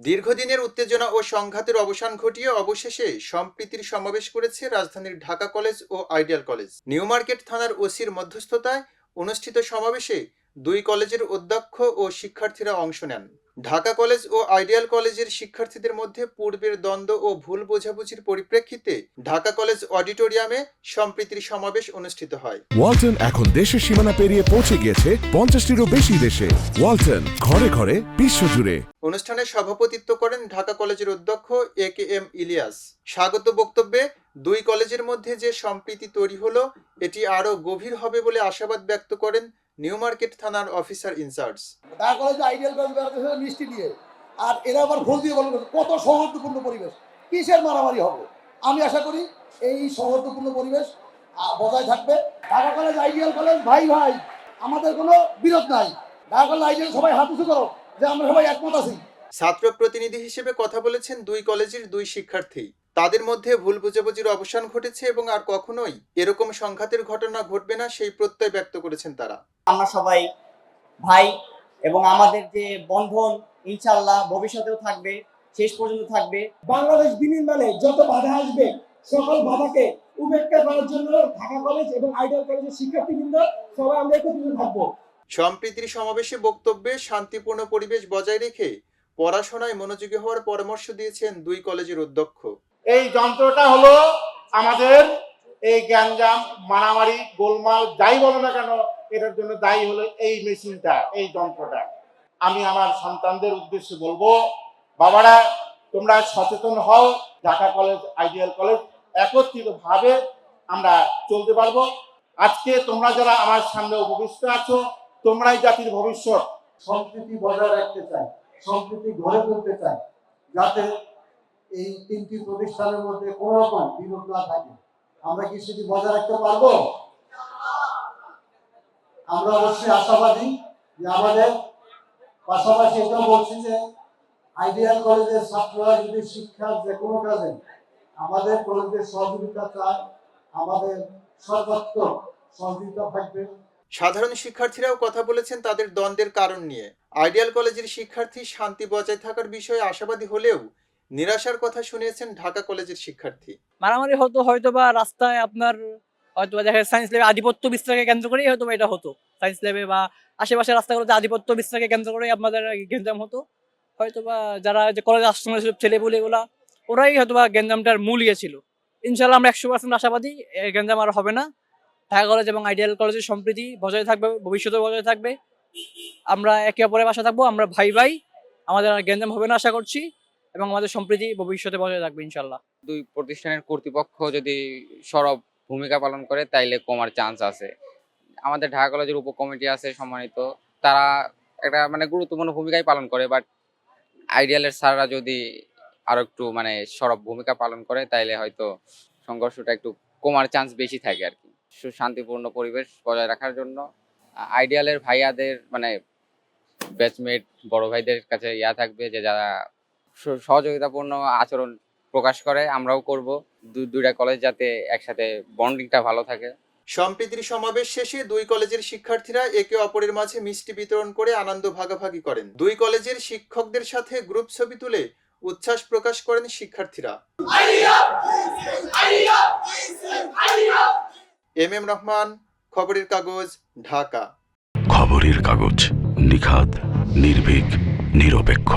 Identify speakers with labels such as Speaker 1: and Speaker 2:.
Speaker 1: দীর্ঘদিনের উত্তেজনা ও সংঘাতের অবসান ঘটিয়ে অবশেষে সম্প্রীতির সমাবেশ করেছে রাজধানীর ঢাকা কলেজ ও আইডিয়াল কলেজ। নিউ মার্কেট থানার ওসির মধ্যস্থতায় অনুষ্ঠিত সমাবেশে দুই কলেজের অধ্যক্ষ ও শিক্ষার্থীরা অংশ নেন। ঢাকা কলেজ ও আইডিয়াল কলেজের শিক্ষার্থীদের মধ্যে পূর্বের দ্বন্দ্ব ও ভুল বোঝাবুঝির পরিপ্রেক্ষিতে ঢাকা কলেজ অডিটোরিয়ামে সম্প্রীতির সমাবেশ অনুষ্ঠিত হয়।
Speaker 2: ওয়ালটন এখন দেশের সীমানা পেরিয়ে পৌঁছে গিয়েছে পঞ্চাশটিরও বেশি দেশে। ওয়ালটন ঘরে ঘরে বিশ্বজুড়ে।
Speaker 1: অনুষ্ঠানে সভাপতিত্ব করেন ঢাকা কলেজের অধ্যক্ষ এ কে এম ইলিয়াস। স্বাগত বক্তব্যে দুই কলেজের মধ্যে যে সম্প্রীতি তৈরি হলো এটি আরও গভীর হবে বলে আশাবাদ ব্যক্ত করেন নিউ মার্কেট থানার অফিসার ইনচার্জ।
Speaker 3: ঢাকা কলেজে আইডিয়াল কলেজ মিষ্টি দিয়ে। আর এরা আবার ভোল দিয়ে বলবে কত সৌহার্দ্যপূর্ণ পরিবেশ। কিসের মারামারি হবে? আমি আশা করি এই সৌহার্দ্যপূর্ণ পরিবেশ বজায় থাকবে। ঢাকা কলেজ আইডিয়াল কলেজ ভাই ভাই আমাদের কোনো বিরোধ নাই। ঢাকা কলেজ আইডিয়াল সবাই হাত উঁচু করো যে আমরা সবাই একমত আছি।
Speaker 1: ছাত্র প্রতিনিধি হিসেবে কথা বলেছেন দুই কলেজের দুই শিক্ষার্থী। তাদের মধ্যে ভুল বুঝাবুঝির অবসান ঘটেছে এবং আর কখনোই এরকম সংঘাতের ঘটনা ঘটবে না সেই প্রত্যয় ব্যক্ত করেছেন তারা।
Speaker 4: আমরা সবাই ভাই এবং আমাদের যে বন্ধন ইনশাল্লাহ ভবিষ্যতেও থাকবে শেষ পর্যন্ত থাকবে।
Speaker 5: বাংলাদেশ বিনির্মাণে যত বাধা আসবে সকল বাধাকে উপেক্ষা করার জন্য ঢাকা কলেজ এবং আইডিয়াল কলেজের শিক্ষার্থীবৃন্দ সবাই আমরা একত্রিত থাকব।
Speaker 1: সম্প্রীতির সমাবেশে বক্তব্যে শান্তিপূর্ণ পরিবেশ বজায় রেখে পড়াশোনায় মনোযোগী হওয়ার পরামর্শ দিয়েছেন দুই কলেজের অধ্যক্ষ।
Speaker 6: এই যন্ত্রটা হলো আমাদের এই গ্যাঞ্জাম, মারামারি, গোলমাল, যাই বলো না কেন, এটার জন্য দায়ী হলো এই মেশিনটা, এই যন্ত্রটা। আমি আমার সন্তানদের উদ্দেশ্যে বলব, বাবারা, তোমরা সচেতন হও, ঢাকা কলেজ আইডিয়াল কলেজ একত্রিত ভাবে আমরা চলতে পারব। আজকে তোমরা যারা আমার সামনে উপবিষ্ট আছো, তোমরাই জাতির ভবিষ্যৎ।
Speaker 3: সম্প্রীতি বজায় রাখতে চাই, সম্প্রীতি গড়ে তুলতে চাই, যাতে এই তিনটি প্রতিষ্ঠানের মধ্যে কোনো রকম বিরোধ না থাকে আমরা কি সেটি বজায় রাখতে পারব? আমরা অবশ্যই আশাবাদী যে আমাদের পাশাপাশি এটাও বলছি যে আইডিয়াল কলেজের ছাত্ররা যদি শিক্ষার যে কোনো কাজে আমাদের কলেজের সহযোগিতা চায়, আমাদের সর্বত্র সহযোগিতা থাকবে।
Speaker 1: সাধারণ শিক্ষার্থীরাও কথা বলেছেন তাদের দ্বন্দ্বের কারণ নিয়ে। আইডিয়াল কলেজের শিক্ষার্থী শান্তি বজায় থাকার বিষয়ে আশাবাদী হলেও নিরাশার কথা শুনিয়েছেন ঢাকা কলেজের শিক্ষার্থী।
Speaker 7: মারামারি হতো হয়তো বা রাস্তায় আপনার হয়তো দেখা সায়েন্স ল্যাবে আধিপত্য বিস্তারকে কেন্দ্র করেই হয়তো এটা হতো। সায়েন্স ল্যাবে বা আশেপাশে রাস্তাগুলোতে আধিপত্য বিস্তারকে কেন্দ্র করেই আপনাদের গেঞ্জাম হতো। হয়তো বা যারা যে কলেজে আসছে ছেলে বলে এগুলা, ওরাই হয়তো বা গেঞ্জামটার মূল ইয়ে ছিল। ইনশাল্লাহ আমরা একশো পার্সেন্ট আশাবাদী গেঞ্জাম আর হবে না। ঢাকা কলেজ এবং আইডিয়াল কলেজের সম্প্রীতি বজায় থাকবে ভবিষ্যতে বজায় থাকবে। আমরা একে অপরের বাসা থাকব, আমরা ভাই ভাই আমাদের গেঞ্জাম হবে না আশা করছি। এবং আমাদের সম্প্রীতি ভবিষ্যতে বজায় থাকবে ইনশাল্লাহ
Speaker 8: দুই প্রতিষ্ঠানের কর্তৃপক্ষ যদি সরব ভূমিকা পালন করে, তাইলে কমার চান্স আছে। আমাদের ঢাকা কলেজের উপকমিটি আছে সম্মানিত। তারা একটা মানে গুরুত্বপূর্ণ ভূমিকাই পালন করে বাট আইডিয়ালের স্যাররা যদি আরও একটু মানে সরব ভূমিকা পালন করে, তাইলে হয়তো সংঘর্ষটা একটু কমার চান্স বেশি থাকে আর কি শান্তিপূর্ণ পরিবেশ বজায় রাখার জন্য। আইডিয়ালের ভাইয়াদের মানে ব্যাচমেট বড় ভাইদের কাছে ইয়া থাকবে যে যারা সহযোগিতাপূর্ণ আচরণ প্রকাশ করে আমরাও করব। দুইটা কলেজ যাতে একসাথে বন্ডিংটা ভালো থাকে।
Speaker 1: সম্প্রীতির সমাবেশ শেষে দুই কলেজের শিক্ষার্থীরা একে অপরের মাঝে মিষ্টি বিতরণ করে আনন্দ ভাগাভাগি করেন। দুই কলেজের শিক্ষকদের সাথে গ্রুপ ছবি তুলে উচ্ছ্বাস প্রকাশ করেন শিক্ষার্থীরা। এম এম রহমান খবরের কাগজ ঢাকা।
Speaker 2: খবরের কাগজ নিখাত নির্ভীক নিরপেক্ষ।